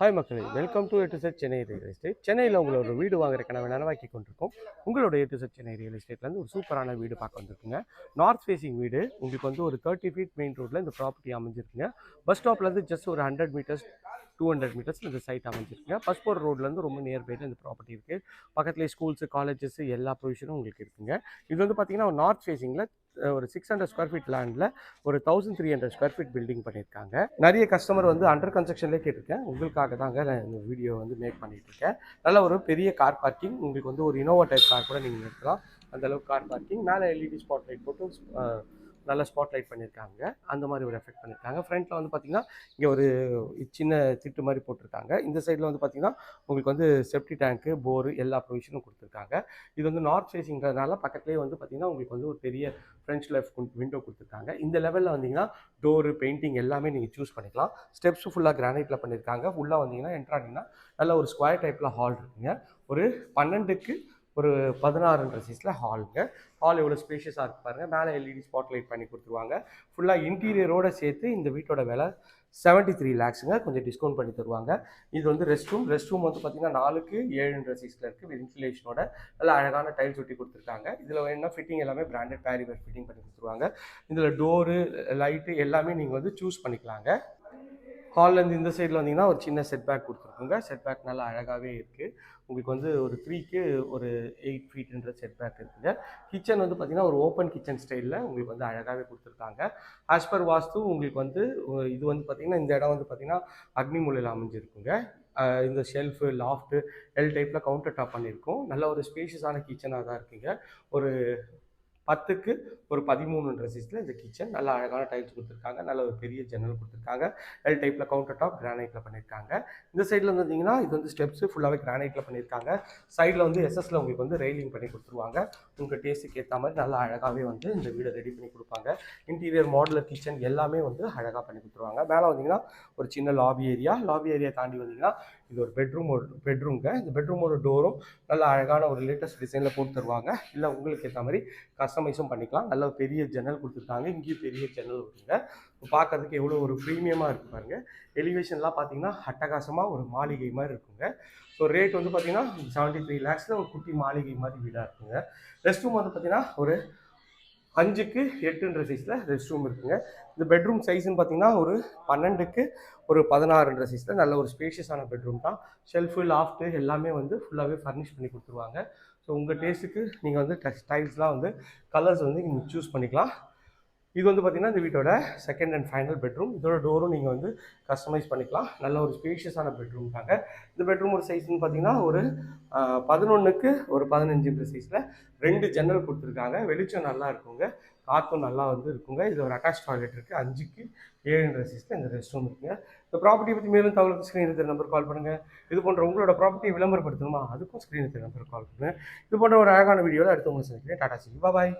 Hi மக்களே. Welcome to two set Chennai real estate சென்னையில் உங்களோட வீடு வாங்குற கனவை நனவாக்கி கொண்டிருக்கோம். உங்களோட டு செட் சென்னை ரியல் எஸ்டேட்லேருந்து ஒரு சூப்பரான வீடு பார்க்க வந்திருக்குங்க. நார்த் ஃபேஸிங் வீடு. உங்களுக்கு வந்து ஒரு தேர்ட்டி ஃபீட் மெயின் ரோட்டில் இந்த ப்ராப்பர்ட்டி அமைஞ்சிருக்குங்க. பஸ் ஸ்டாப்லேருந்து ஜஸ்ட் ஒரு hundred metres two hundred metres இந்த சைட் அமைஞ்சிருக்குங்க. பஸ் ரோட்லேருந்து ரொம்ப நியர்பையில் இந்த ப்ராப்பர்ட்டி இருக்குது பக்கத்துலேயே ஸ்கூல்ஸு காலேஜஸ் எல்லா ப்ரொவிஷனும் உங்களுக்கு இருக்குங்க. இது வந்து பார்த்தீங்கன்னா நார்த் ஃபேஸிங்கில் ஒரு சிக்ஸ் ஹண்ட்ரட் ஸ்கொயர் ஃபீட் லேண்டில் ஒரு thousand three hundred square feet building பண்ணியிருக்காங்க. நிறைய கஸ்டமர் வந்து அண்டர் கன்ஸ்ட்ரக்ஷன்லேயே கேட்டிருக்கேன். உங்களுக்காக தாங்க நான் இந்த வீடியோ வந்து மேக் பண்ணிகிட்டு இருக்கேன். நல்ல ஒரு பெரிய கார் பார்க்கிங் உங்களுக்கு வந்து ஒரு இனோவா டைப் கார் கூட நீங்கள் நிறுத்தலாம் அந்தளவுக்கு கார் பார்க்கிங் மேலே எல்இடி ஸ்பாட் லைட் போட்டு நல்ல ஸ்பாட் லைட் பண்ணியிருக்காங்க அந்த மாதிரி ஒரு எஃபெக்ட் பண்ணியிருக்காங்க ஃப்ரண்ட்டில் வந்து பார்த்தீங்கன்னா இங்கே ஒரு சின்ன திட்டு மாதிரி போட்டிருக்காங்க. இந்த சைடில் வந்து பார்த்தீங்கன்னா உங்களுக்கு வந்து செப்டி டேங்க்கு போரு எல்லா ப்ரொவிஷனும் கொடுத்துருக்காங்க. இது வந்து நார்த் ஃபேஸிங்கிறதுனால பக்கத்துலேயே வந்து பார்த்தீங்கன்னா உங்களுக்கு வந்து ஒரு பெரிய ஃப்ரெஞ்ச் லைஃப் விண்டோ கொடுத்துருக்காங்க. இந்த லெவலில் வந்தீங்கன்னா டோரு பெயிண்டிங் எல்லாமே நீங்கள் சூஸ் பண்ணிக்கலாம். ஸ்டெப்ஸ் ஃபுல்லாக கிரானைட்டில் பண்ணியிருக்காங்க ஃபுல்லாக வந்தீங்கன்னா என்ட்ரானிங்கன்னா நல்ல ஒரு ஸ்கொயர் டைப்பில் ஹால் இருக்குங்க. ஒரு பன்னெண்டுக்கு ஒரு பதினாறுன்ற சைஸில் ஹாலுங்க ஹால் எவ்வளோ ஸ்பேஷியஸாக இருக்கு பாருங்கள் மேலே எல்இடி ஸ்பாட் லைட் பண்ணி கொடுத்துருவாங்க. ஃபுல்லாக இன்டீரியரோட சேர்த்து இந்த வீட்டோட விலை செவன்ட்டி த்ரீ லேக்ஸுங்க கொஞ்சம் டிஸ்கவுண்ட் பண்ணி தருவாங்க. இது வந்து ரெஸ்ட் ரூம் ரெஸ்ட் ரூம் வந்து பார்த்தீங்கன்னா நாலுக்கு ஏழுன்ற சைஸில் இருக்குது வித் இன்சுலேஷனோட நல்ல அழகான டைல்ஸ் ஒட்டி கொடுத்துருக்காங்க. இதில் வேணும்னா ஃபிட்டிங் எல்லாமே பிராண்டட் பேரிவேர் ஃபிட்டிங் பண்ணி கொடுத்துருவாங்க. இதில் டோரு லைட்டு எல்லாமே நீங்கள் வந்து சூஸ் பண்ணிக்கலாங்க. ஹால்லேருந்து இந்த சைடில் வந்தீங்கன்னா ஒரு சின்ன செட் பேக் கொடுத்துருக்குங்க. செட் பேக் நல்லா அழகாகவே இருக்குது உங்களுக்கு வந்து ஒரு த்ரீக்கு ஒரு எயிட் ஃபீட்ன்ற செட் பேக் இருக்குங்க. கிச்சன் வந்து பார்த்தீங்கன்னா ஒரு ஓப்பன் கிச்சன் ஸ்டைலில் உங்களுக்கு வந்து அழகாகவே கொடுத்துருக்காங்க. ஆஸ் பர் வாஸ்து உங்களுக்கு வந்து இது வந்து பார்த்தீங்கன்னா இந்த இடம் வந்து பார்த்தீங்கன்னா அக்னி மூலையில் அமைஞ்சிருக்குங்க. இந்த ஷெல்ஃபு லாஃப்ட்டு எல் டைப்பில் கவுண்டர் டாப் பண்ணியிருக்கோம் நல்ல ஒரு ஸ்பேஷியஸான கிச்சனாக தான் இருக்குங்க. ஒரு பத்துக்கு ஒரு பதிமூணுன்ற சைஸில் இந்த கிச்சன் நல்ல அழகான டைல்ஸ் கொடுத்துருக்காங்க. நல்ல ஒரு பெரிய ஜன்னல் கொடுத்துருக்காங்க. எல் டைப்பில் கவுண்டர் டாப் கிரானைட்டில் பண்ணியிருக்காங்க இந்த சைடில் வந்து வந்தீங்கன்னா இது வந்து ஸ்டெப்ஸு ஃபுல்லாகவே கிரானைட்டில் பண்ணியிருக்காங்க சைடில் வந்து எஸ்எஸ்ல உங்களுக்கு வந்து ரெயிலிங் பண்ணி கொடுத்துருவாங்க. உங்கள் டேஸ்ட்டுக்கு ஏற்ற மாதிரி நல்லா அழகாகவே வந்து இந்த வீடை ரெடி பண்ணி கொடுப்பாங்க. இன்டீரியர் மாடலர் கிச்சன் எல்லாமே வந்து அழகாக பண்ணி கொடுத்துருவாங்க. மேலே வந்தீங்கன்னா ஒரு சின்ன லாபி ஏரியா லாபி ஏரியா தாண்டி வந்தீங்கன்னா இது ஒரு பெட்ரூம் ஒரு பெட்ரூம்ங்க இந்த பெட்ரூமோட டோரும் நல்ல அழகான ஒரு லேட்டஸ்ட் டிசைனில் போட்டு தருவாங்க. இல்லை உங்களுக்கு ஏற்ற மாதிரி கஸ்டமைஸும் பண்ணிக்கலாம். நல்ல ஒரு பெரிய ஜன்னல் கொடுத்துருக்காங்க. இங்கேயும் பெரிய ஜன்னல் இருக்குங்க பார்க்கறதுக்கு எவ்வளோ ஒரு ப்ரீமியமாக இருக்கு பாருங்க. எலிவேஷன்லாம் பார்த்தீங்கன்னா அட்டகாசமாக ஒரு மாளிகை மாதிரி இருக்குங்க. ஸோ ரேட் வந்து பார்த்தீங்கன்னா செவன்ட்டி த்ரீ லேக்ஸில் ஒரு குட்டி மாளிகை மாதிரி வீடாக இருக்குங்க. ரெஸ்ட் ரூம் வந்து பார்த்தீங்கன்னா ஒரு அஞ்சுக்கு எட்டுன்ற சைஸில் ரெஸ்ட் ரூம் இருக்குங்க. இந்த பெட்ரூம் சைஸ்னு பார்த்தீங்கன்னா ஒரு பன்னெண்டுக்கு ஒரு பதினாறுன்ற சைஸில் நல்ல ஒரு ஸ்பேஷியஸான பெட்ரூம் தான். ஷெல்ஃபு லாஃப்ட்டு எல்லாமே வந்து ஃபுல்லாகவே ஃபர்னிஷ் பண்ணி கொடுத்துருவாங்க. ஸோ உங்கள் டேஸ்ட்டுக்கு நீங்கள் வந்து டைல்ஸ்லாம் வந்து கலர்ஸ் வந்து நீங்கள் சூஸ் பண்ணிக்கலாம். இது வந்து பார்த்தீங்கன்னா இந்த வீட்டோட செகண்ட் அண்ட் ஃபைனல் பெட்ரூம் இதோட டோரும் நீங்கள் வந்து கஸ்டமைஸ் பண்ணிக்கலாம். நல்ல ஒரு ஸ்பேஷியஸான பெட்ரூம் தாங்க. இந்த பெட்ரூம் ஒரு சைஸ்னு பார்த்தீங்கன்னா ஒரு பதினொன்றுக்கு ஒரு பதினஞ்சுன்ற சைஸில் ரெண்டு ஜன்னல் கொடுத்துருக்காங்க. வெளிச்சம் நல்லா இருக்குங்க. காற்றும் நல்லா வந்து இருக்குங்க. இது ஒரு அட்டாச் டாய்லெட் இருக்குது அஞ்சுக்கு ஏழுன்ற சைஸில் இந்த ரெஸ்ட் ரூம் இருக்குங்க. இந்த ப்ராப்பர்ட்டி பற்றி மேலும் தகவலுக்கு ஸ்க்ரீன் இருக்கிற நம்பர் கால் பண்ணுங்கள் இது போன்ற உங்களோட ப்ராப்பர்ட்டி விளம்பரப்படுத்தணுமா? அதுக்கும் ஸ்க்ரீன் இருக்கிற நம்பர் கால் பண்ணுங்கள் இது போன்ற ஒரு அழகான வீடியோவில் அடுத்து உங்களுக்கு சந்திக்கிறேன். டாடா சி பாய்